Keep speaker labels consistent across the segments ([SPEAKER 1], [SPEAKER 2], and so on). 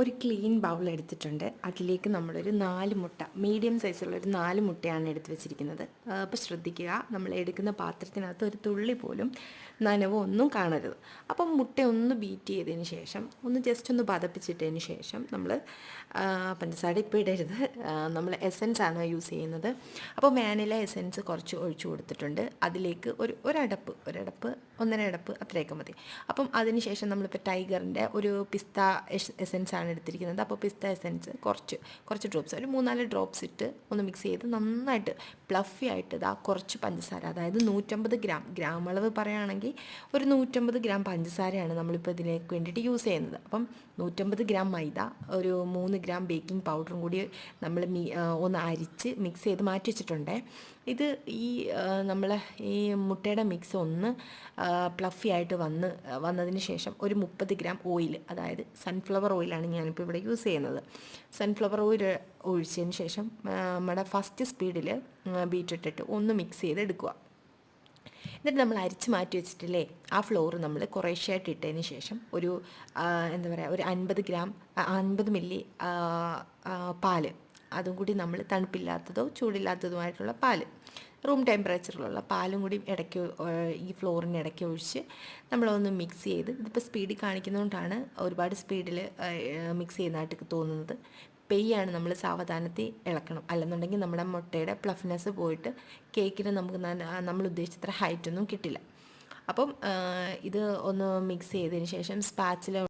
[SPEAKER 1] ഒരു clean bowl എടുത്തിട്ടുണ്ട്. അതിലേക്ക് നമ്മളൊരു നാല് മുട്ട മീഡിയം സൈസുള്ള ഒരു നാല് മുട്ടയാണ് എടുത്ത് വെച്ചിരിക്കുന്നത്. അപ്പോൾ ശ്രദ്ധിക്കുക നമ്മൾ എടുക്കുന്ന പാത്രത്തിനകത്ത് ഒരു തുള്ളി പോലും നനവോ ഒന്നും കാണരുത്. അപ്പം മുട്ട ഒന്ന് ബീറ്റ് ചെയ്തതിന് ശേഷം ഒന്ന് ജസ്റ്റ് ഒന്ന് പതപ്പിച്ചിട്ടതിന് ശേഷം നമ്മൾ പഞ്ചസാര ഇപ്പോൾ ഇടരുത്. നമ്മൾ എസൻസ് ആണ് യൂസ് ചെയ്യുന്നത്. അപ്പോൾ വാനില എസൻസ് കുറച്ച് ഒഴിച്ചു കൊടുത്തിട്ടുണ്ട്. അതിലേക്ക് ഒരു ഒരടപ്പ് ഒരടപ്പ് ഒന്നര അടപ്പ് അത്രയൊക്കെ മതി. അപ്പം അതിന് ശേഷം നമ്മളിപ്പോൾ ടൈഗറിന്റെ ഒരു പിസ്ത എസൻസ് ആണ് എടുത്തിരിക്കുന്നത്. അപ്പോൾ പിസ്ത എസൻസ് കുറച്ച് കുറച്ച് ഡ്രോപ്സ് ഒരു മൂന്നാൽ ഡ്രോപ്സ് ഇട്ട് ഒന്ന് മിക്സ് ചെയ്ത് നന്നായിട്ട് പ്ലഫി ആയിട്ട് ഇതാ കുറച്ച് പഞ്ചസാര അതായത് നൂറ്റമ്പത് ഗ്രാം ഗ്രാം അളവ് പറയുകയാണെങ്കിൽ ഒരു നൂറ്റമ്പത് ഗ്രാം പഞ്ചസാരയാണ് നമ്മളിപ്പോൾ ഇതിലേക്ക് വേണ്ടിയിട്ട് യൂസ് ചെയ്യുന്നത്. അപ്പം നൂറ്റമ്പത് ഗ്രാം മൈദ ഒരു മൂന്ന് ഗ്രാം ബേക്കിംഗ് പൗഡറും കൂടി നമ്മൾ ഒന്ന് അരിച്ച് മിക്സ് ചെയ്ത് മാറ്റി വെച്ചിട്ടുണ്ട്. ഇത് ഈ നമ്മൾ ഈ മുട്ടയുടെ മിക്സ് ഒന്ന് പ്ലഫി ആയിട്ട് വന്ന് വന്നതിന് ശേഷം ഒരു മുപ്പത് ഗ്രാം ഓയിൽ അതായത് സൺഫ്ലവർ ഓയിലാണ് ഞാനിപ്പോൾ ഇവിടെ യൂസ് ചെയ്യുന്നത്. സൺഫ്ലവർ ഓയിൽ ഒഴിച്ചതിന് ശേഷം നമ്മുടെ ഫസ്റ്റ് സ്പീഡിൽ ബീറ്റിട്ടിട്ട് ഒന്ന് മിക്സ് ചെയ്ത് എടുക്കുക എന്നിട്ട് നമ്മൾ അരിച്ച് മാറ്റി വെച്ചിട്ടില്ലേ ആ ഫ്ലോർ നമ്മൾ കുറേശ്ശായിട്ട് ഇട്ടതിന് ശേഷം ഒരു എന്താ പറയുക ഒരു അൻപത് ഗ്രാം അൻപത് മില്ലി പാൽ അതും കൂടി നമ്മൾ തണുപ്പില്ലാത്തതോ ചൂടില്ലാത്തതുമായിട്ടുള്ള പാൽ. റൂം ടെമ്പറേച്ചറിലുള്ള പാലും കൂടി ഇടയ്ക്ക് ഈ ഫ്ലോറിന് ഇടയ്ക്ക് ഒഴിച്ച് നമ്മളൊന്ന് മിക്സ് ചെയ്ത് ഇതിപ്പോൾ സ്പീഡിൽ കാണിക്കുന്നതുകൊണ്ടാണ് ഒരുപാട് സ്പീഡിൽ മിക്സ് ചെയ്യുന്നതായിട്ട് തോന്നുന്നത്. പെയ്യാണ് നമ്മൾ സാവധാനത്തിൽ ഇളക്കണം. അല്ലെന്നുണ്ടെങ്കിൽ നമ്മുടെ മുട്ടയുടെ പ്ലഫ്നെസ് പോയിട്ട് കേക്കിന് നമുക്ക് നമ്മൾ ഉദ്ദേശിച്ചത്ര ഹൈറ്റൊന്നും കിട്ടില്ല. അപ്പം ഇത് ഒന്ന് മിക്സ് ചെയ്തതിന് ശേഷം സ്പാച്ചിൽ ആ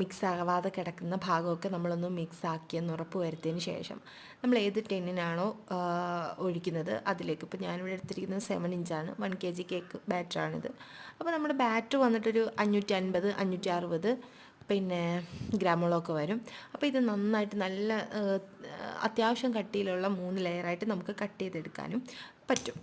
[SPEAKER 1] മിക്സ് ആവാതെ കിടക്കുന്ന ഭാഗമൊക്കെ നമ്മളൊന്ന് മിക്സ് ആക്കിയെന്ന് ഉറപ്പ് വരുത്തിയതിന് ശേഷം നമ്മൾ ഏത് ടെന്നിനാണോ ഒഴിക്കുന്നത് അതിലേക്ക്. ഇപ്പോൾ ഞാനിവിടെ എടുത്തിരിക്കുന്നത് സെവൻ ഇഞ്ചാണ് വൺ കെ ജി കേക്ക് ബാറ്ററാണിത് അപ്പോൾ നമ്മുടെ ബാറ്റർ വന്നിട്ടൊരു അഞ്ഞൂറ്റി അൻപത് അഞ്ഞൂറ്റി അറുപത് പിന്നെ ഗ്രാമുകളൊക്കെ വരും. അപ്പോൾ ഇത് നന്നായിട്ട് നല്ല അത്യാവശ്യം കട്ടിയിലുള്ള മൂന്ന് ലെയറായിട്ട് നമുക്ക് കട്ട് ചെയ്തെടുക്കാനും പറ്റും.